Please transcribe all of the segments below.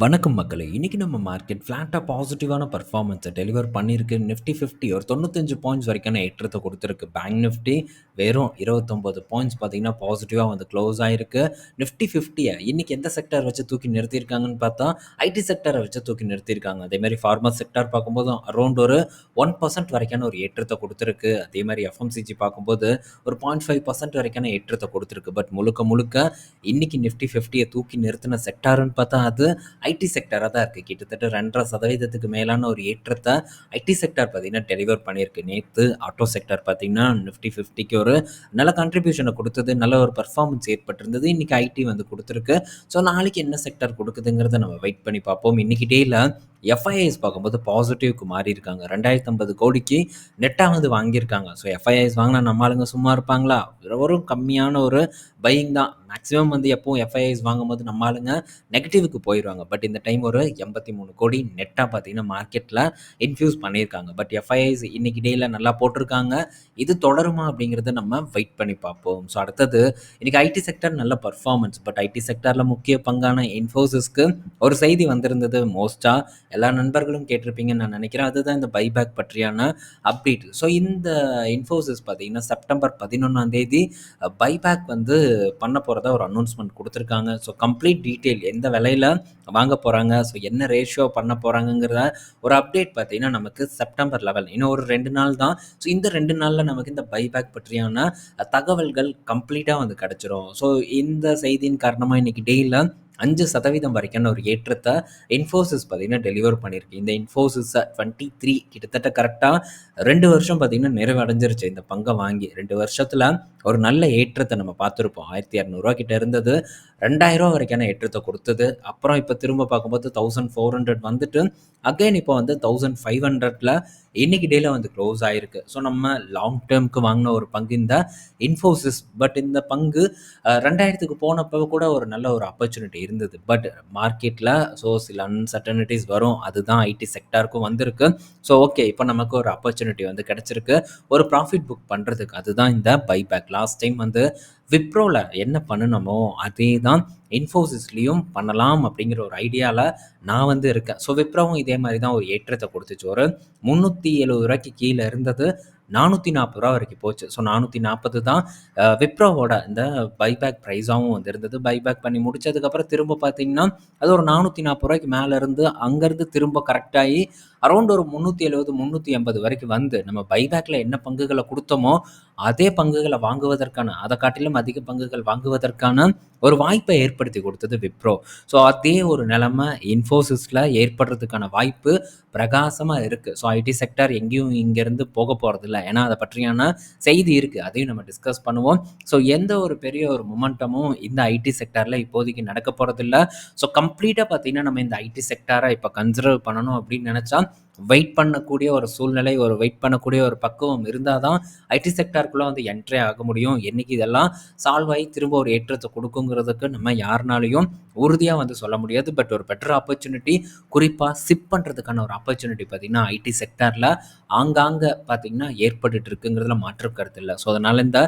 வணக்கம் மக்களே. இன்றைக்கி நம்ம மார்க்கெட் ஃப்ளாட்டாக பாசிட்டிவான பர்ஃபார்மன்ஸை டெலிவர் பண்ணியிருக்கு. நிஃப்டி ஃபிஃப்டி ஒரு தொண்ணூத்தஞ்சு பாயிண்ட்ஸ் வரைக்கான ஏற்றத்தை கொடுத்துருக்கு. பேங்க் நிஃப்டி வெறும் இருபத்தொம்போது பாயிண்ட்ஸ் பார்த்தீங்கன்னா பாசிட்டிவாக வந்து க்ளோஸ் ஆகிருக்கு நிஃப்டி ஃபிஃப்டியை இன்றைக்கி எந்த செக்டர் வச்சு தூக்கி நிறுத்தியிருக்காங்கன்னு பார்த்தா ஐடி செக்டரை வச்சு தூக்கி நிறுத்தியிருக்காங்க. அதேமாதிரி ஃபார்மர் செக்டர் பார்க்கும்போது அரௌண்ட் ஒரு ஒன் பர்சன்ட் வரைக்கான ஒரு ஏற்றத்தை கொடுத்துருக்கு. அதே மாதிரி எஃப்எம்சிஜி பார்க்கும்போது ஒரு பாயிண்ட் ஃபைவ் பர்சன்ட் வரைக்கான ஏற்றத்தை கொடுத்துருக்கு. பட் முழுக்க முழுக்க இன்றைக்கி நிஃப்டி ஃபிஃப்டியை தூக்கி நிறுத்தின செக்டாருன்னு பார்த்தா அது ஐடி செக்டராக தான் இருக்குது கிட்டத்தட்ட ரெண்டரை சதவீதத்துக்கு மேலான ஒரு ஏற்றத்தை ஐடி செக்டர் பார்த்திங்கன்னா டெலிவர் பண்ணியிருக்கு. நேற்று ஆட்டோ செக்டர் பார்த்திங்கன்னா நிஃப்டி ஃபிஃப்டிக்கு ஒரு நல்ல கான்ட்ரிபியூஷனை கொடுத்தது. நல்ல ஒரு பர்ஃபார்மன்ஸ் ஏற்பட்டிருந்தது. இன்றைக்கி ஐடி வந்து கொடுத்துருக்கு. ஸோ நாளைக்கு என்ன செக்டர் கொடுக்குதுங்கிறத நம்ம வெயிட் பண்ணி பார்ப்போம். இன்றைக்கி டேயில் எஃப்ஐஐஸ் பார்க்கும்போது பாசிட்டிவ்க்கு மாறி இருக்காங்க ரெண்டாயிரத்தி ஐம்பது கோடிக்கு நெட்டாக வந்து வாங்கியிருக்காங்க. ஸோ எஃப்ஐஐஸ் வாங்கினா நம்ம ஆளுங்க சும்மா இருப்பாங்களா? ஒரு கம்மியான ஒரு பையிங் தான். மேக்ஸிமம் வந்து எப்போவும் எஃப்ஐஐஸ் வாங்கும்போது நம்ம ஆளுங்க நெகட்டிவ்க்கு போயிடுவாங்க. பட் இந்த டைம் ஒரு எண்பத்தி மூணு கோடி நெட்டாக பார்த்தீங்கன்னா மார்க்கெட்டில் இன்ஃப்யூஸ் பண்ணியிருக்காங்க. பட் எஃப்ஐஐஸ் இன்னைக்கு டேயில் நல்லா போட்டிருக்காங்க. இது தொடருமா அப்படிங்கிறத நம்ம வெயிட் பண்ணி பார்ப்போம். ஸோ அடுத்தது இன்றைக்கி ஐடி செக்டர் நல்ல பர்ஃபார்மன்ஸ் பட் ஐடி செக்டரில் முக்கிய பங்கான இன்ஃபோசிஸ்க்கு ஒரு செய்தி வந்திருந்தது. மோஸ்ட்டாக எல்லா நண்பர்களும் கேட்டிருப்பீங்கன்னு நான் நினைக்கிறேன். அதுதான் இந்த பைபேக் பற்றியான அப்டேட் ஸோ இந்த இன்ஃபோசிஸ் பார்த்தீங்கன்னா செப்டம்பர் பதினொன்றாம் தேதி பைபேக் வந்து பண்ண போகிறதா ஒரு அனௌன்ஸ்மெண்ட் கொடுத்துருக்காங்க. ஸோ கம்ப்ளீட் டீட்டெயில் எந்த விலையில் வாங்க போகிறாங்க ஸோ என்ன ரேஷியோ பண்ண போகிறாங்கங்கிறத ஒரு அப்டேட் பார்த்தீங்கன்னா நமக்கு செப்டம்பர் லெவல் இன்னும் ஒரு ரெண்டு நாள் தான். ஸோ இந்த ரெண்டு நாளில் நமக்கு இந்த பைபேக் பற்றியான தகவல்கள் கம்ப்ளீட்டாக வந்து கிடச்சிரும். ஸோ இந்த செய்தியின் காரணமாக இன்றைக்கி டெய்லியில் அஞ்சு சதவீதம் வரைக்கான ஒரு ஏற்றத்தை இன்ஃபோசிஸ் பார்த்திங்கன்னா டெலிவர் பண்ணியிருக்கு. இந்த இன்ஃபோசிஸை டுவெண்ட்டி த்ரீ கிட்டத்தட்ட கரெக்டாக ரெண்டு வருஷம் பார்த்திங்கன்னா நிறைவடைஞ்சிருச்சு. இந்த பங்கை வாங்கி ரெண்டு வருஷத்தில் ஒரு நல்ல ஏற்றத்தை நம்ம பார்த்துருப்போம். ஆயிரத்தி இரநூறுவா கிட்ட இருந்தது. ரெண்டாயிரம் வரைக்கான ஏற்றத்தை கொடுத்தது. அப்புறம் இப்போ திரும்ப பார்க்கும்போது தௌசண்ட் ஃபோர் ஹண்ட்ரட் வந்துட்டு அகைன் இப்போ வந்து தௌசண்ட் ஃபைவ் ஹண்ட்ரட்ல இன்னைக்கு டேல வந்து க்ளோஸ் ஆயிருக்கு. ஸோ நம்ம லாங் டேர்முக்கு வாங்கின ஒரு பங்கு இந்த இன்ஃபோசிஸ் பட் இந்த பங்கு ரெண்டாயிரத்துக்கு போனப்போ கூட ஒரு நல்ல ஒரு ஆப்பர்ச்சுனிட்டி இருந்தது. பட் மார்க்கெட்டில் ஸோ சில அன்சர்டனிட்டிஸ் வரும். அதுதான் ஐடி செக்டாருக்கும் வந்திருக்கு. ஸோ ஓகே இப்போ நமக்கு ஒரு ஆப்பர்ச்சுனிட்டி வந்து கிடச்சிருக்கு. ஒரு ப்ராஃபிட் புக் பண்ணுறதுக்கு அதுதான் இந்த பைபேக் லாஸ்ட் டைம் வந்து விப்ரோவில் என்ன பண்ணணுமோ அதே தான் இன்ஃபோசிஸ்லேயும் பண்ணலாம் அப்படிங்கிற ஒரு ஐடியாவில் நான் வந்து இருக்கேன். ஸோ விப்ரோவும் இதே மாதிரி தான் ஒரு ஏற்றத்தை கொடுத்துச்சு. ஒரு முந்நூற்றி எழுபது ரூபாய்க்கு கீழே இருந்தது. நானூற்றி நாற்பது ரூபா வரைக்கும் போச்சு. ஸோ நானூற்றி நாற்பது தான் விப்ரோவோட இந்த பைபேக் ப்ரைஸாகவும் வந்து இருந்தது. பைபேக் பண்ணி முடிச்சதுக்கப்புறம் திரும்ப பார்த்தீங்கன்னா அது ஒரு நானூற்றி நாற்பது ரூபாய்க்கு மேலே இருந்து அங்கேருந்து திரும்ப கரெக்டாகி அரௌண்ட் ஒரு முந்நூற்றி எழுபது முந்நூற்றி எண்பது வரைக்கும் வந்து நம்ம பைபேக்கில் என்ன பங்குகளை கொடுத்தோமோ அதே பங்குகளை வாங்குவதற்கான அதை காட்டிலும் அதிக பங்குகள் வாங்குவதற்கான ஒரு வாய்ப்பை ஏற்படுத்தி கொடுத்தது விப்ரோ. ஸோ அதே ஒரு நிலைமை இன்ஃபோசிஸில் ஏற்படுறதுக்கான வாய்ப்பு பிரகாசமாக இருக்குது ஸோ ஐடி செக்டர் எங்கேயும் இங்கேருந்து போக போகிறதில்ல ஏன்னா அதை பற்றியான செய்தி இருக்குது அதையும் நம்ம டிஸ்கஸ் பண்ணுவோம். ஸோ எந்த ஒரு பெரிய ஒரு மொமெண்டமும் இந்த ஐடி செக்டரில் இப்போதைக்கு நடக்க போகிறதில்ல ஸோ கம்ப்ளீட்டாக பார்த்தீங்கன்னா நம்ம இந்த ஐடி செக்டரை இப்போ கன்சிடர் பண்ணணும் அப்படின்னு நினச்சா வெயிட் பண்ணக்கூடிய ஒரு சூழ்நிலை ஒரு வெயிட் பண்ணக்கூடிய ஒரு பக்குவம் இருந்தால் தான் ஐடி செக்டாருக்குள்ளே வந்து என்ட்ரே ஆக முடியும். என்றைக்கு இதெல்லாம் சால்வ் ஆகி திரும்ப ஒரு ஏற்றத்தை கொடுக்குங்கிறதுக்கு நம்ம யாருனாலையும் உறுதியாக வந்து சொல்ல முடியாது. பட் ஒரு பெட்டர் ஆப்பர்ச்சுனிட்டி குறிப்பாக சிப் பண்ணுறதுக்கான ஒரு ஆப்பர்ச்சுனிட்டி பார்த்திங்கன்னா ஐடி செக்டாரில் ஆங்காங்கே பார்த்திங்கன்னா ஏற்பட்டு இருக்குங்கிறதுல மாற்று கருத்து இல்லை. ஸோ அதனால் இந்த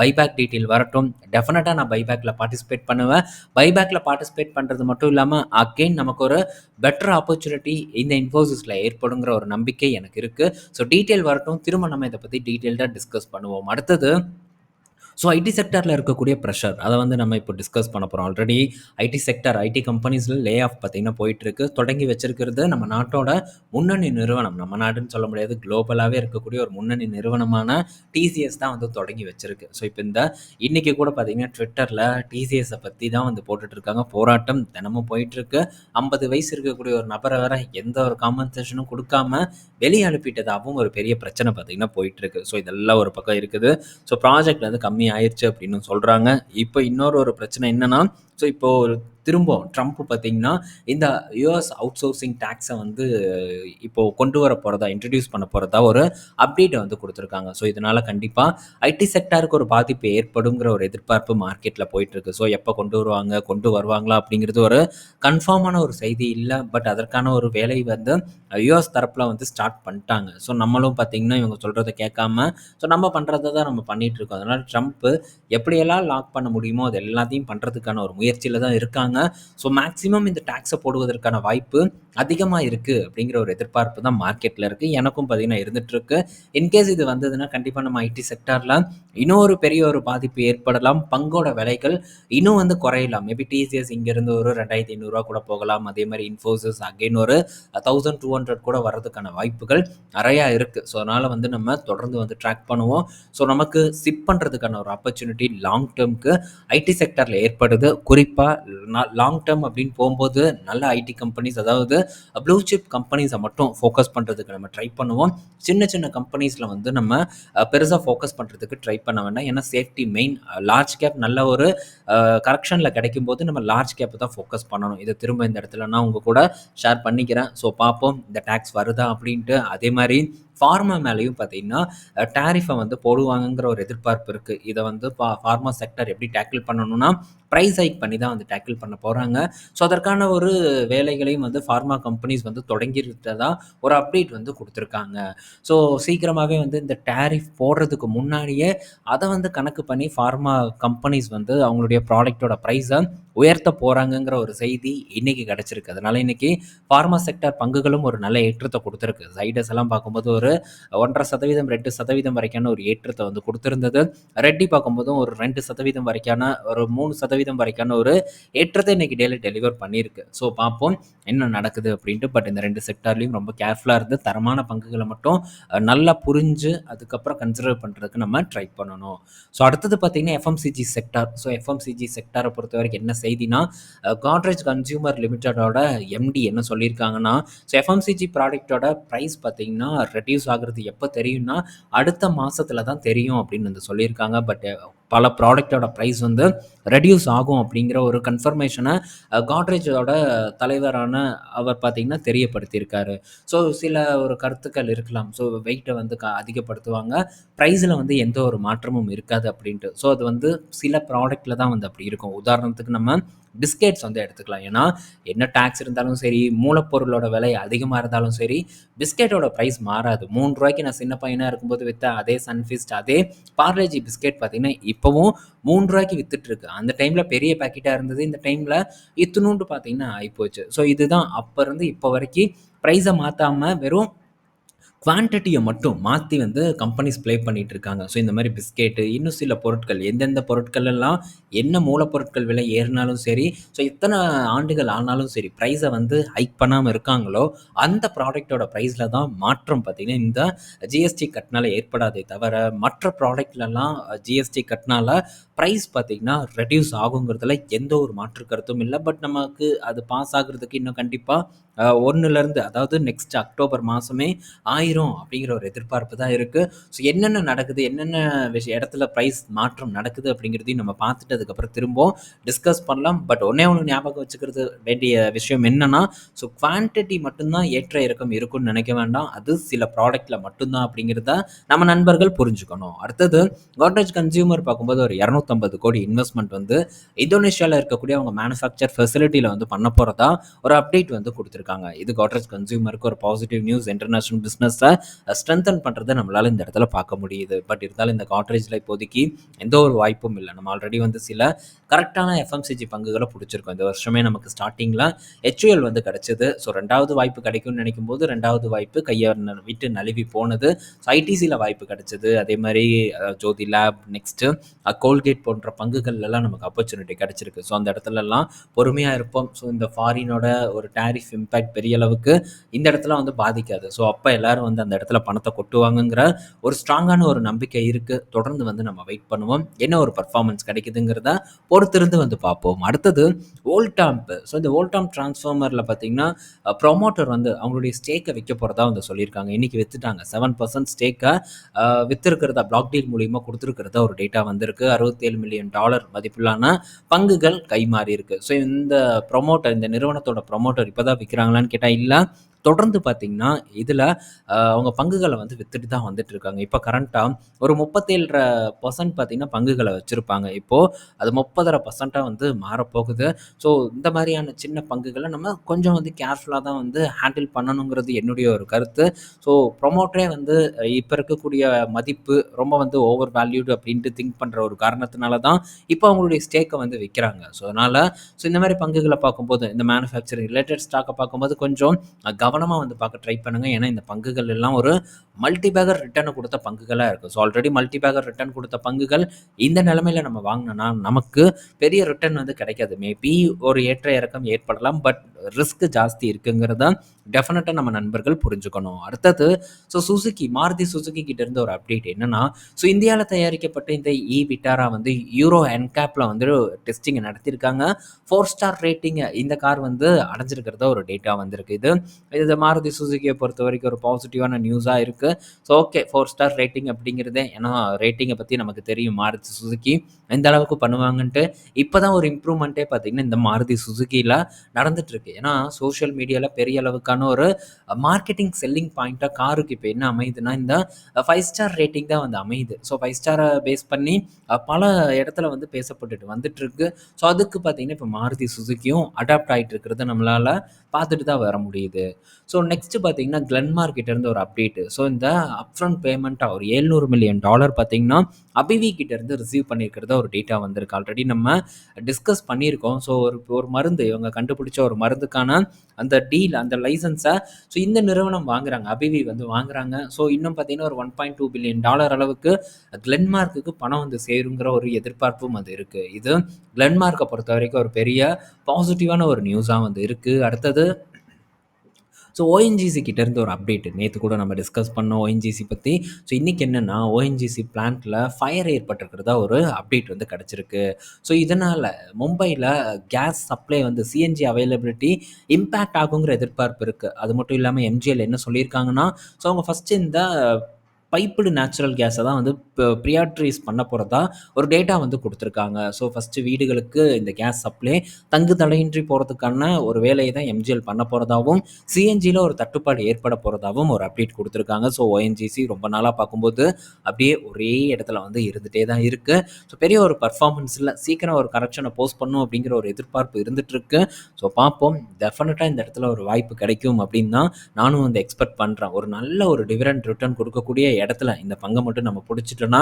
பைபேக் டீட்டெயில் வரட்டும். டெஃபினட்டாக நான் பைபேக்கில் பார்ட்டிசிபேட் பண்ணுவேன். பைபேக்கில் பார்ட்டிசிபேட் பண்ணுறது மட்டும் இல்லாமல் அகெயின் நமக்கு ஒரு பெட்டர் ஆப்பர்ச்சுனிட்டி இந்த இன்ஃபோசிஸில் ஏற்படுங்கிற ஒரு நம்பிக்கை எனக்கு இருக்குது ஸோ டீட்டெயில் வரட்டும். திரும்ப நம்ம இதை பற்றி டீட்டெயில்டாக டிஸ்கஸ் பண்ணுவோம். அடுத்தது ஸோ ஐடி செக்டரில் இருக்கக்கூடிய ப்ரெஷர் அதை வந்து நம்ம இப்போ டிஸ்கஸ் பண்ண போகிறோம் ஆல்ரெடி ஐடி செக்டர் ஐடி கம்பெனிஸில் லே ஆஃப் பார்த்திங்கன்னா போயிட்டுருக்கு. தொடங்கி வச்சிருக்கிறது நம்ம நாட்டோட முன்னணி நிறுவனம். நம்ம நாடுன்னு சொல்ல முடியாது குளோபலாகவே இருக்கக்கூடிய ஒரு முன்னணி நிறுவனமான டிசிஎஸ் தான் வந்து தொடங்கி வச்சிருக்கு. ஸோ இப்போ இந்த இன்றைக்கி கூட பார்த்திங்கன்னா ட்விட்டரில் டிசிஎஸை பற்றி தான் வந்து போட்டுட்ருக்காங்க போராட்டம் தினமும் போயிட்டுருக்கு. ஐம்பது வயசு இருக்கக்கூடிய ஒரு நபரை வேற எந்த ஒரு காம்பன்சேஷனும் கொடுக்காம வெளியே அனுப்பிட்டதாகவும் ஒரு பெரிய பிரச்சனை பார்த்திங்கன்னா போயிட்டுருக்கு. ஸோ இதெல்லாம் ஒரு பக்கம் இருக்குது. ஸோ ப்ராஜெக்ட் வந்து கம்மியாக ஆயிடுச்சு அப்படின்னு சொல்கிறாங்க இப்போ இன்னொரு ஒரு பிரச்சனை என்னென்னா ஸோ இப்போது திரும்ப ட்ரம்ப் பார்த்தீங்கன்னா இந்த யூஎஸ் அவுட் சோர்சிங் டேக்ஸை வந்து இப்போது கொண்டு வர போகிறதா இன்ட்ரடியூஸ் பண்ண போகிறதா ஒரு அப்டேட்டை வந்து கொடுத்துருக்காங்க. ஸோ இதனால் கண்டிப்பாக ஐடி செக்டாருக்கு ஒரு பாதிப்பு ஏற்படுங்கிற ஒரு எதிர்பார்ப்பு மார்க்கெட்டில் போயிட்டுருக்கு. ஸோ எப்போ கொண்டு வருவாங்க கொண்டு வருவாங்களா அப்படிங்கிறது ஒரு கன்ஃபார்மான ஒரு செய்தி இல்லை. பட் அதற்கான ஒரு வேலை வந்து யூஎஸ் தரப்பில் வந்து ஸ்டார்ட் பண்ணிட்டாங்க. ஸோ நம்மளும் பார்த்தீங்கன்னா இவங்க சொல்கிறத கேட்காம ஸோ நம்ம பண்ணுறதை தான் நம்ம பண்ணிகிட்ருக்கோம் அதனால் ட்ரம்ப்பு எப்படியெல்லாம் லாக் பண்ண முடியுமோ அது எல்லாத்தையும் பண்ணுறதுக்கான ஒரு முயற்சியில் தான் இருக்காங்க. ஸோ மேக்ஸிமம் இந்த டேக்ஸை போடுவதற்கான வாய்ப்பு அதிகமாக இருக்குது அப்படிங்கிற ஒரு எதிர்பார்ப்பு தான் மார்க்கெட்டில் இருக்குது எனக்கும் பார்த்தீங்கன்னா இருந்துகிட்ருக்கு இன்கேஸ் இது வந்ததுன்னா கண்டிப்பாக நம்ம ஐடி செக்டாரில் இன்னொரு பெரிய ஒரு பாதிப்பு ஏற்படலாம். பங்கோட விலைகள் இன்னும் வந்து குறையலாம். மேபி டிசிஎஸ் இங்கேருந்து ஒரு ரெண்டாயிரத்தி ஐநூறுரூவா கூட போகலாம். அதே மாதிரி இன்ஃபோசிஸ் அகைன் ஒரு தௌசண்ட் டூ ஹண்ட்ரட் கூட வர்றதுக்கான வாய்ப்புகள் நிறையா இருக்குது ஸோ அதனால் வந்து நம்ம தொடர்ந்து வந்து ட்ராக் பண்ணுவோம். ஸோ நமக்கு சிப் பண்ணுறதுக்கான ஒரு ஆப்பர்ச்சுனிட்டி லாங் டேர்முக்கு ஐடி செக்டரில் ஏற்படுது. குறிப்பாக லாங் டேர்ம் அப்படின்னு போகும்போது நல்ல ஐடி கம்பெனிஸ் அதாவது ப்ளூ சிப் கம்பெனிஸை மட்டும் ஃபோக்கஸ் பண்ணுறதுக்கு நம்ம ட்ரை பண்ணுவோம். சின்ன சின்ன கம்பெனிஸில் வந்து நம்ம பெருசாக ஃபோக்கஸ் பண்ணுறதுக்கு ட்ரை பண்ண வேண்டாம். ஏன்னா சேஃப்டி மெயின் லார்ஜ் கேப் நல்ல ஒரு கரெக்ஷனில் கிடைக்கும் போது நம்ம லார்ஜ் கேப்பை தான் ஃபோக்கஸ் பண்ணணும். இதை திரும்ப இந்த இடத்துல நான் உங்கள் கூட ஷேர் பண்ணிக்கிறேன். ஸோ பார்ப்போம். இந்த டேக்ஸ் வருதா அப்படின்ட்டு. அதே மாதிரி ஃபார்மா மேலேயும் பார்த்தீங்கன்னா டேரிஃபை வந்து போடுவாங்கங்கிற ஒரு எதிர்பார்ப்பு இருக்குது இதை வந்து ஃபா ஃபார்மா செக்டர் எப்படி டேக்கிள் பண்ணணும்னா ப்ரைஸ் ஹைக் பண்ணி தான் வந்து டேக்கிள் பண்ண போகிறாங்க ஸோ அதற்கான ஒரு வேலைகளையும் வந்து ஃபார்மா கம்பெனிஸ் வந்து தொடங்கிட்டதா ஒரு அப்டேட் வந்து கொடுத்துருக்காங்க. ஸோ சீக்கிரமாகவே வந்து இந்த டேரிஃப் போடுறதுக்கு முன்னாடியே அதை வந்து கணக்கு பண்ணி ஃபார்மா கம்பெனிஸ் வந்து அவங்களுடைய ப்ராடக்டோட ப்ரைஸை உயர்த்த போகிறாங்கங்கிற ஒரு செய்தி இன்றைக்கி கிடச்சிருக்கு. அதனால் இன்றைக்கி ஃபார்மா செக்டர் பங்குகளும் ஒரு நல்ல ஏற்றத்தை கொடுத்துருக்கு. சைடஸ் எல்லாம் பார்க்கும்போது ஒரு ஒன்றரை சதவீதம் ரெண்டு சதவீதம் வரைக்கான ஒரு ஏற்றத்தை வந்து கொடுத்துருந்தது. ரெட்டி பார்க்கும்போதும் ஒரு ரெண்டு சதவீதம் வரைக்கான ஒரு மூணு சதவீதம் வரைக்கான ஒரு ஏற்றத்தை இன்னைக்கு டெய்லி டெலிவர் பண்ணியிருக்கு. ஸோ பார்ப்போம் என்ன நடக்குது அப்படின்ட்டு. பட் இந்த ரெண்டு செக்டார்லேயும் ரொம்ப கேர்ஃபுல்லாக இருந்து தரமான பங்குகளை மட்டும் நல்லா புரிஞ்சு அதுக்கப்புறம் கன்சிடர் பண்ணுறதுக்கு நம்ம ட்ரை பண்ணணும். ஸோ அடுத்தது பார்த்தீங்கன்னா எஃப்எம்சிஜி செக்டார் ஸோ எஃப்எம்சிஜி செக்டாரை பொறுத்த வரைக்கும் என்ன செய்தினா காட்ரேஜ் கன்சியூமர் லிமிட்டடோட எம்டி என்ன சொல்லியிருக்காங்கன்னா ஸோ எஃப்எம்சிஜி ப்ராடக்டோட ப்ரைஸ் பார்த்தீங்கன்னா ரெட்டி ரெடியூஸ் ஆகுறது எப்போ தெரியும்னா அடுத்த மாதத்தில் தான் தெரியும் அப்படின்னு வந்து சொல்லியிருக்காங்க. பட் பல ப்ராடக்டோட ப்ரைஸ் வந்து ரெடியூஸ் ஆகும் அப்படிங்கிற ஒரு கன்ஃபர்மேஷனை காட்ரேஜோட தலைவரான அவர் பார்த்திங்கன்னா தெரியப்படுத்தியிருக்காரு. ஸோ சில ஒரு கருத்துக்கள் இருக்கலாம். ஸோ வெயிட்டை வந்து க அதிகப்படுத்துவாங்க. ப்ரைஸில் வந்து எந்த ஒரு மாற்றமும் இருக்காது அப்படின்ட்டு. ஸோ அது வந்து சில ப்ராடக்டில் தான் வந்து அப்படி இருக்கும். உதாரணத்துக்கு நம்ம பிஸ்கெட்ஸ் வந்து எடுத்துக்கலாம். ஏன்னா என்ன டேக்ஸ் இருந்தாலும் சரி மூலப்பொருளோட விலை அதிகமாக இருந்தாலும் சரி பிஸ்கெட்டோட ப்ரைஸ் மாறாது. மூணு ரூபாய்க்கு நான் சின்ன பையனாக இருக்கும்போது விற்ற அதே சன்ஃபிஸ்ட் அதே பார்லேஜி பிஸ்கெட் பார்த்தீங்கன்னா இப்போவும் மூணு ரூபாய்க்கு விற்றுட்ருக்கு அந்த டைமில் பெரிய பேக்கெட்டாக இருந்தது. இந்த டைமில் இத்தினூண்டு பார்த்தீங்கன்னா ஆகிப்போச்சு ஸோ இதுதான் அப்போ இருந்து இப்போ வரைக்கும் ப்ரைஸை மாற்றாமல் வெறும் குவான்டிட்டியை மட்டும் மாற்றி வந்து கம்பெனிஸ் ப்ளே பண்ணிகிட்டு இருக்காங்க ஸோ இந்த மாதிரி பிஸ்கெட்டு இன்னும் சில பொருட்கள் எந்தெந்த பொருட்கள் எல்லாம் என்ன மூலப்பொருட்கள் விலை ஏறினாலும் சரி ஸோ எத்தனை ஆண்டுகள் ஆனாலும் சரி ப்ரைஸை வந்து ஹைக் பண்ணாமல் இருக்காங்களோ அந்த ப்ராடக்டோட ப்ரைஸில் தான் மாற்றம் பார்த்திங்கன்னா இந்த ஜிஎஸ்டி கட்டினால ஏற்படாதே தவிர மற்ற ப்ராடக்ட்லலாம் ஜிஎஸ்டி கட்டினால ப்ரைஸ் பார்த்திங்கன்னா ரெடியூஸ் ஆகுங்கிறதுல எந்த ஒரு மாற்று கருத்தும் இல்லை. பட் நமக்கு அது பாஸ் ஆகுறதுக்கு இன்னும் கண்டிப்பாக ஒன்றுலேருந்து அதாவது நெக்ஸ்ட் அக்டோபர் மாதமே ஆயிரும் அப்படிங்கிற ஒரு எதிர்பார்ப்பு தான் இருக்குது ஸோ என்னென்ன நடக்குது என்னென்ன விஷய இடத்துல ப்ரைஸ் மாற்றம் நடக்குது அப்படிங்கிறதையும் நம்ம பார்த்துட்டு அதுக்கப்புறம் திரும்பவும் டிஸ்கஸ் பண்ணலாம். பட் ஒன்றே ஒன்று ஞாபகம் வச்சுக்கிறது வேண்டிய விஷயம் என்னென்னா ஸோ குவான்டிட்டி மட்டும்தான் ஏற்ற இறக்கம் இருக்கும்னு நினைக்க வேண்டாம். அது சில ப்ராடக்ட்டில் மட்டும்தான் அப்படிங்கிறத நம்ம நண்பர்கள் புரிஞ்சுக்கணும். அடுத்தது கோட்ரேஜ் கன்சியூமர் பார்க்கும்போது ஒரு இரநூத்தம்பது கோடி இன்வெஸ்ட்மெண்ட் வந்து இந்தோனேஷியாவில் இருக்கக்கூடிய அவங்க மேனுஃபேக்சர் ஃபெசிலிட்டியில் வந்து பண்ண போகிறதா ஒரு அப்டேட் வந்து இருக்காங்க. இது கோட்ரேஜ் கன்சியூமருக்கு ஒரு பாசிட்டிவ் நியூஸ் இன்டர்நேஷனல் பிஸ்னஸை ஸ்ட்ரென்தன் பண்ணுறதை நம்மளால் இந்த இடத்துல பார்க்க முடியுது. பட் இருந்தாலும் இந்த காட்ரேஜில் இப்போதைக்கு எந்த ஒரு வாய்ப்பும் இல்லை. நம்ம ஆல்ரெடி வந்து சில கரெக்டான எஃப்எம்சிஜி பங்குகளை பிடிச்சிருக்கோம். இந்த வருஷமே நமக்கு ஸ்டார்டிங்கில் ஹெச்யூஎல் வந்து கிடச்சிது. ஸோ ரெண்டாவது வாய்ப்பு கிடைக்கும்னு நினைக்கும் போது ரெண்டாவது வாய்ப்பு கையை விட்டு நழுவி போனது. ஸோ ஐடிசியில் வாய்ப்பு கிடச்சிது. அதே மாதிரி ஜோதி லேப் நெக்ஸ்ட்டு கோல்கேட் போன்ற பங்குகள்லாம் நமக்கு ஆப்பர்ச்சுனிட்டி கிடச்சிருக்கு. ஸோ அந்த இடத்துலலாம் பொறுமையாக இருப்போம். ஸோ இந்த ஃபாரினோட ஒரு டேரிஃப் இம்பேக்ட் பெரிய அளவுக்கு இந்த இடத்துல வந்து பாதிக்காது. ஸோ அப்போ எல்லாரும் வந்து அந்த இடத்துல பணத்தை கொட்டுவாங்கங்கிற ஒரு ஸ்ட்ராங்கான ஒரு நம்பிக்கை இருக்குது தொடர்ந்து வந்து நம்ம வெயிட் பண்ணுவோம். என்ன ஒரு பர்ஃபார்மன்ஸ் கிடைக்குதுங்கிறத பொறுத்திருந்து வந்து பார்ப்போம். அடுத்தது ஓல்டாம்ப் ஸோ இந்த ஓல்டாம் டிரான்ஸ்ஃபார்மரில் பார்த்தீங்கன்னா ப்ரொமோட்டர் வந்து அவங்களுடைய ஸ்டேக்கை விற்க போகிறதா வந்து சொல்லியிருக்காங்க. இன்றைக்கி விற்றுட்டாங்க செவன் பர்சன்ட் ஸ்டேக்கை விற்றுருக்கிறதா பிளாக் டீல் மூலிமா கொடுத்துருக்கிறதா ஒரு டேட்டா வந்திருக்கு. அறுபத்தேழு மில்லியன் டாலர் மதிப்பிலான பங்குகள் கை மாறி இருக்கு ஸோ இந்த ப்ரொமோட்டர் இந்த நிறுவனத்தோட ப்ரொமோட்டர் இப்போ தான் റാങ്ലാൻ കേട്ട ഇല്ല தொடர்ந்து பார்த்தீங்கன்னா, இதில் அவங்க பங்குகளை வந்து வித்துட்டு தான் வந்துட்டு இருக்காங்க. இப்போ கரண்ட்டாக ஒரு 37% பார்த்தீங்கன்னா, பங்குகளை வச்சுருப்பாங்க இப்போது அது 30.5% வந்து மாறப்போகுது. ஸோ இந்த மாதிரியான சின்ன பங்குகளை நம்ம கொஞ்சம் வந்து கேர்ஃபுல்லாக தான் வந்து ஹேண்டில் பண்ணணுங்கிறது என்னுடைய ஒரு கருத்து. ஸோ ப்ரொமோட்டரே வந்து இப்போ இருக்கக்கூடிய மதிப்பு ரொம்ப வந்து ஓவர் வேல்யூடு அப்படின்ட்டு திங்க் பண்ணுற ஒரு காரணத்தினால தான், இப்போ அவங்களுடைய ஸ்டேக்கை வந்து விற்கிறாங்க ஸோ அதனால் ஸோ இந்த மாதிரி பங்குகளை பார்க்கும்போது, இந்த மேனுஃபேக்சரிங் ரிலேட்டட் ஸ்டாக்கை பார்க்கும்போது கொஞ்சம் அ கவனமாக வந்து பார்க்க ட்ரை பண்ணுங்க. ஏன்னா இந்த பங்குகள் எல்லாம் ஒரு மல்டி ரிட்டர்னை கொடுத்த பங்குகளாக இருக்குது ஸோ ஆல்ரெடி மல்டிபேகர் ரிட்டர்ன் கொடுத்த பங்குகள் இந்த நிலமையில நம்ம வாங்கினோன்னா நமக்கு பெரிய ரிட்டர்ன் வந்து கிடைக்காது. மேபி ஒரு ஏற்ற இறக்கம் ஏற்படலாம். பட் ரிஸ்க் ஜாஸ்தி இருக்குங்கிறத டெஃபினட்டாக நம்ம நண்பர்கள் புரிஞ்சுக்கணும். அடுத்தது ஸோ சுசுகி, மாருதி சுசுகி கிட்ட இருந்து ஒரு அப்டேட் என்னன்னா, ஸோ இந்தியாவில் தயாரிக்கப்பட்ட இந்த இ விட்டாரா வந்து யூரோ என்கேப்பில் வந்து டெஸ்டிங் நடத்தியிருக்காங்க. ஃபோர் ஸ்டார் ரேட்டிங் இந்த கார் வந்து அடைஞ்சிருக்கிறத ஒரு டேட்டா வந்திருக்கு. இது இது மாருதி சுஜிக்கியை பொறுத்த வரைக்கும் ஒரு பாசிட்டிவான நியூஸாக இருக்கு. So okay four star rating அப்படிங்கிறதே ஏன்னா ரேட்டிங்கை பற்றி நமக்கு தெரியும் மாருதி சுசுகி எந்த அளவுக்கு பண்ணுவாங்கன்ட்டு. இப்போ தான் ஒரு இம்ப்ரூவ்மெண்ட்டே பார்த்தீங்கன்னா, இந்த மாருதி சுசுகியில் நடந்துட்டுருக்கு ஏன்னா சோஷியல் மீடியாவில் பெரிய அளவுக்கான ஒரு மார்க்கெட்டிங் செல்லிங் பாயிண்ட்டாக காருக்கு இப்போ என்ன அமையுதுன்னா, இந்த ஃபைவ் ஸ்டார் ரேட்டிங் தான் வந்து அமையுது. ஸோ ஃபைவ் ஸ்டாரை பேஸ் பண்ணி பல இடத்துல வந்து பேசப்பட்டுட்டு வந்துட்டுருக்கு. ஸோ அதுக்கு பார்த்தீங்கன்னா, இப்போ மாருதி சுசுகியும் அடாப்ட் ஆகிட்டு இருக்கிறத நம்மளால பார்த்துட்டு தான் வர முடியுது. ஸோ நெக்ஸ்ட் பார்த்தீங்கன்னா, கிளென்மார்க் கிட்ட ஒரு அப்டேட். ஸோ இந்த அப்ரண்ட் பேமெண்ட்டாக ஒரு ஏழ்நூறு மில்லியன் டாலர் பார்த்தீங்கன்னா, அபிவி கிட்டேருந்து ரிசீவ் பண்ணியிருக்கிறதா ஒரு டேட்டா வந்திருக்கு. ஆல்ரெடி நம்ம டிஸ்கஸ் பண்ணியிருக்கோம். ஸோ ஒரு ஒரு மருந்து இவங்க கண்டுபிடிச்ச ஒரு மருந்துக்கான அந்த டீல் அந்த லைசன்ஸை ஸோ இந்த நிறுவனம் வாங்குறாங்க. அபிவி வந்து வாங்குறாங்க. ஸோ இன்னும் பார்த்தீங்கன்னா, ஒரு $1.2 பில்லியன் அளவுக்கு கிளென்மார்க்குக்கு பணம் வந்து சேருங்கிற ஒரு எதிர்பார்ப்பும் அது இருக்குது இது ப்ளெண்ட்மார்க்கை பொறுத்த வரைக்கும் ஒரு பெரிய பாசிட்டிவான ஒரு நியூஸாக வந்து இருக்குது அடுத்தது ஸோ ஓஎன்ஜிசி கிட்டேருந்து ஒரு அப்டேட். நேற்று கூட நம்ம டிஸ்கஸ் பண்ணோம் ஓஎன்ஜிசி பற்றி ஸோ இன்றைக்கி என்னன்னா, ஓஎன்ஜிசி பிளான்ட்டில் ஃபயர் ஏற்பட்டிருக்கிறதா ஒரு அப்டேட் வந்து கிடச்சிருக்கு ஸோ இதனால் மும்பையில் கேஸ் சப்ளை வந்து சிஎன்ஜி அவைலபிலிட்டி இம்பேக்ட் ஆகுங்கிற எதிர்பார்ப்பு இருக்குது அது மட்டும் இல்லாமல் எம்ஜிஎல் என்ன சொல்லியிருக்காங்கன்னா, ஸோ அவங்க ஃபஸ்ட்டு இந்த பைப்டு நேச்சுரல் கேஸை தான் வந்து ப்ரியாட்ரைஸ் பண்ண போகிறதா ஒரு டேட்டா வந்து கொடுத்துருக்காங்க. ஸோ ஃபஸ்ட்டு வீடுகளுக்கு இந்த கேஸ் சப்ளை தங்கு தடையின்றி போகிறதுக்கான ஒரு வேலையை தான் எம்ஜிஎல் பண்ண போகிறதாகவும் சிஎன்ஜியில் ஒரு தட்டுப்பாடு ஏற்பட போகிறதாகவும் ஒரு அப்டேட் கொடுத்துருக்காங்க. ஸோ ஓஎன்ஜிசி ரொம்ப நாளாக பார்க்கும்போது அப்படியே ஒரே இடத்துல வந்து இருந்துகிட்டே தான் இருக்குது ஸோ பெரிய ஒரு பெர்ஃபார்மன்ஸ் சீக்கிரம் ஒரு கரெக்ஷனை போஸ்ட் பண்ணும் அப்படிங்கிற ஒரு எதிர்பார்ப்பு இருந்துகிட்ருக்கு ஸோ பார்ப்போம். டெஃபினட்டாக இந்த இடத்துல ஒரு வாய்ப்பு கிடைக்கும் அப்படின்னு தான் நானும் வந்து எக்ஸ்பெக்ட் பண்ணுறேன் ஒரு நல்ல ஒரு டிவிடெண்ட் ரிட்டர்ன் கொடுக்கக்கூடிய இடத்துல இந்த பங்கை மட்டும் நம்ம பிடிச்சிட்டோன்னா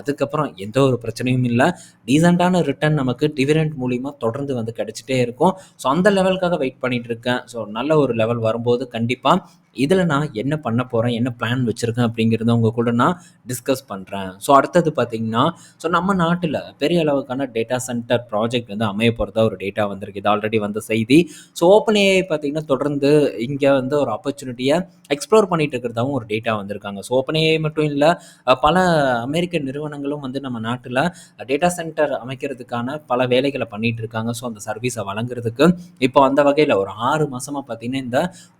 அதுக்கப்புறம் எந்த ஒரு பிரச்சனையும் இல்லை டீசெண்டான ரிட்டர்ன் நமக்கு டிவிடெண்ட் மூலியமாக தொடர்ந்து வந்து கிடச்சிட்டே இருக்கும். ஸோ அந்த லெவலுக்காக வெயிட் பண்ணிகிட்டு இருக்கேன். ஸோ நல்ல ஒரு லெவல் வரும்போது கண்டிப்பாக இதில் நான் என்ன பண்ண போகிறேன் என்ன பிளான் வச்சுருக்கேன் அப்படிங்கிறத உங்க கூட நான் டிஸ்கஸ் பண்ணுறேன் ஸோ அடுத்தது பார்த்தீங்கன்னா, ஸோ நம்ம நாட்டில் பெரிய அளவுக்கான டேட்டா சென்டர் ப்ராஜெக்ட் வந்து அமைய போகிறதா ஒரு டேட்டா வந்திருக்கு. இது ஆல்ரெடி வந்த செய்தி. ஸோ ஓப்பன் ஏஐ பார்த்தீங்கன்னா, தொடர்ந்து இங்கே வந்து ஒரு ஆப்பர்ச்சுனிட்டியை எக்ஸ்ப்ளோர் பண்ணிகிட்டு இருக்கிறதாவும் ஒரு டேட்டா வந்திருக்காங்க. ஸோ ஓப்பன் ஏஐ மட்டும் இல்லை பல அமெரிக்க நிறுவனங்களும் வந்து நம்ம நாட்டில் டேட்டா சென்டர் அமைக்கிறதுக்கான பல வேலைகளை பண்ணிகிட்டு இருக்காங்க. ஸோ அந்த சர்வீஸை வழங்குறதுக்கு இப்போ அந்த வகையில் ஒரு ஆறு மாதமாக பார்த்தீங்கன்னா, இந்த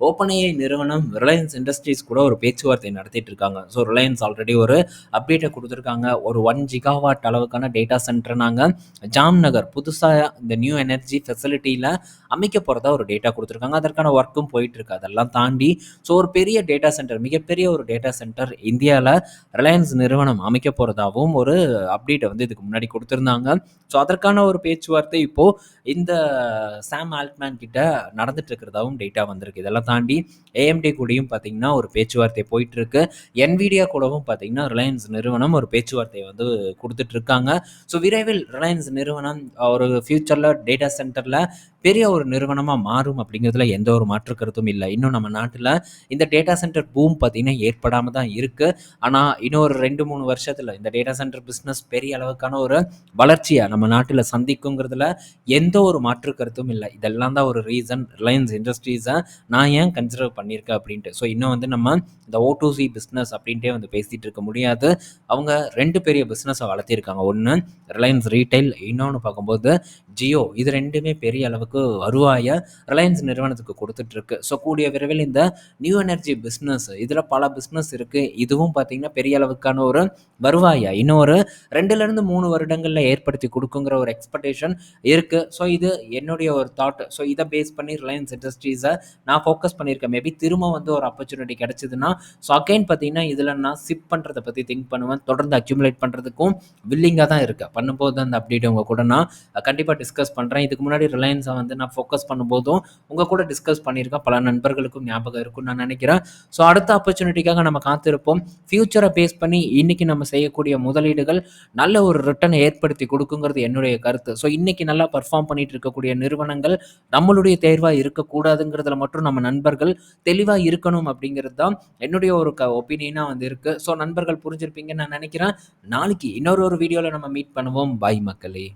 ஓப்பன் ஏஐ நிறுவனம் ரிலையன்ஸ் இண்டஸ்ட்ரீஸ் கூட ஒரு பேச்சுவார்த்தை நடத்திட்டு இருக்காங்க. ஸோ ரிலையன்ஸ் ஆல்ரெடி ஒரு அப்டேட்டை கொடுத்துருக்காங்க ஒரு ஒன் ஜிகாவாட் அளவுக்கான டேட்டா சென்டர் நாங்கள் ஜாம்நகர் புதுசாக இந்த நியூ எனர்ஜி ஃபெசிலிட்டியில் அமைக்க போகிறதா ஒரு டேட்டா கொடுத்துருக்காங்க அதற்கான ஒர்க்கும் போயிட்டுருக்கு அதெல்லாம் தாண்டி ஸோ ஒரு பெரிய டேட்டா சென்டர் மிகப்பெரிய ஒரு டேட்டா சென்டர் இந்தியாவில் ரிலையன்ஸ் நிறுவனம் அமைக்க போகிறதாகவும் ஒரு அப்டேட்டை வந்து இதுக்கு முன்னாடி கொடுத்துருந்தாங்க ஸோ அதற்கான ஒரு பேச்சுவார்த்தை இப்போ இந்த சாம் ஆல்ட்மேன் கிட்ட நடந்துட்டு இருக்கிறதாவும் டேட்டா வந்திருக்கு. இதெல்லாம் தாண்டி ஏஎம்டி கூடயும் பார்த்தீங்கன்னா, ஒரு பேச்சுவார்த்தை போயிட்டு இருக்கு. என்விடியா கூடவும் பார்த்தீங்கன்னா, ரிலையன்ஸ் நிறுவனம் ஒரு பேச்சுவார்த்தை வந்து குடுத்துட்டு இருக்காங்க. ஸோ விரைவில் ரிலையன்ஸ் நிறுவனம் ஒரு ஃபியூச்சர்ல டேட்டா சென்டர்ல பெரிய ஒரு நிறுவனமாக மாறும் அப்படிங்கிறதுல எந்த ஒரு மாற்று கருத்தும் இல்லை இன்னும் நம்ம நாட்டில் இந்த டேட்டா சென்டர் பூம் பார்த்தீங்கன்னா, ஏற்படாமல் தான் இருக்குது ஆனால் இன்னும் ஒரு ரெண்டு மூணு வருஷத்தில் இந்த டேட்டா சென்டர் பிஸ்னஸ் பெரிய அளவுக்கான ஒரு வளர்ச்சியை நம்ம நாட்டில் சந்திக்குங்கிறதுல எந்த ஒரு மாற்று கருத்தும் இல்லை இதெல்லாம் தான் ஒரு ரீசன் ரிலையன்ஸ் இண்டஸ்ட்ரீஸை நான் ஏன் கன்சிடர் பண்ணியிருக்கேன் அப்படின்ட்டு. ஸோ இன்னும் வந்து நம்ம இந்த ஓ2சி பிஸ்னஸ் அப்படின்ட்டே வந்து பேசிகிட்டு இருக்க முடியாது. அவங்க ரெண்டு பெரிய பிஸ்னஸை வளர்த்திருக்காங்க. ஒன்று ரிலையன்ஸ் ரீட்டைல் இன்னொன்று பார்க்கும்போது ஜியோ இது ரெண்டுமே பெரிய அளவுக்கு வருவாயை ரிலையன்ஸ் நிறுவனத்துக்கு கொடுத்துட்ருக்கு. ஸோ கூடிய விரைவில் இந்த நியூ எனர்ஜி பிஸ்னஸ் இதில் பல பிஸ்னஸ் இருக்குது இதுவும் பார்த்திங்கன்னா பெரிய அளவுக்கான ஒரு வருவாயை. இன்னொரு ரெண்டுலேருந்து மூணு வருடங்களில் ஏற்படுத்தி கொடுக்குங்கிற ஒரு எக்ஸ்பெக்டேஷன் இருக்குது ஸோ இது என்னுடைய ஒரு தாட் ஸோ இதை பேஸ் பண்ணி ரிலையன்ஸ் இண்டஸ்ட்ரீஸை நான் ஃபோக்கஸ் பண்ணியிருக்கேன். மேபி திரும்ப வந்து ஒரு ஆப்பர்ச்சுனிட்டி கிடச்சிதுன்னா ஸோ அகைன் பார்த்தீங்கன்னா இதில் நான் சிப் பண்ணுறதை பற்றி திங்க் பண்ணுவேன். தொடர்ந்து அக்யூமுலேட் பண்ணுறதுக்கும் வில்லிங்காக தான் இருக்கேன். பண்ணும்போது அந்த அப்டேட் உங்கள் கூட நான் கண்டிப்பாக டிஸ்கஸ் பண்ணுறேன் இதுக்கு முன்னாடி ரிலையன்ஸை வந்து நான் ஃபோக்கஸ் பண்ணும்போதும் உங்கள் கூட டிஸ்கஸ் பண்ணியிருக்கேன். பல நண்பர்களுக்கும் ஞாபகம் இருக்கும்னு நான் நினைக்கிறேன். ஸோ அடுத்த ஆப்பர்ச்சுனிட்டிக்காக நம்ம காத்திருப்போம். ஃப்யூச்சரை பேஸ் பண்ணி இன்றைக்கி நம்ம செய்யக்கூடிய முதலீடுகள் நல்ல ஒரு ரிட்டர்னை ஏற்படுத்தி கொடுக்குங்கிறது என்னுடைய கருத்து. ஸோ இன்றைக்கி நல்லா பர்ஃபார்ம் பண்ணிட்டு இருக்கக்கூடிய நிறுவனங்கள் நம்மளுடைய தேர்வாக இருக்கக்கூடாதுங்கிறதுல மட்டும் நம்ம நண்பர்கள் தெளிவாக இருக்கணும் அப்படிங்கிறது தான் என்னுடைய ஒரு க ஒப்பீனியனாக வந்து இருக்குது ஸோ நண்பர்கள் புரிஞ்சிருப்பீங்கன்னு நான் நினைக்கிறேன். நாளைக்கு இன்னொரு ஒரு வீடியோவில் நம்ம மீட் பண்ணுவோம். பாய் மக்களே.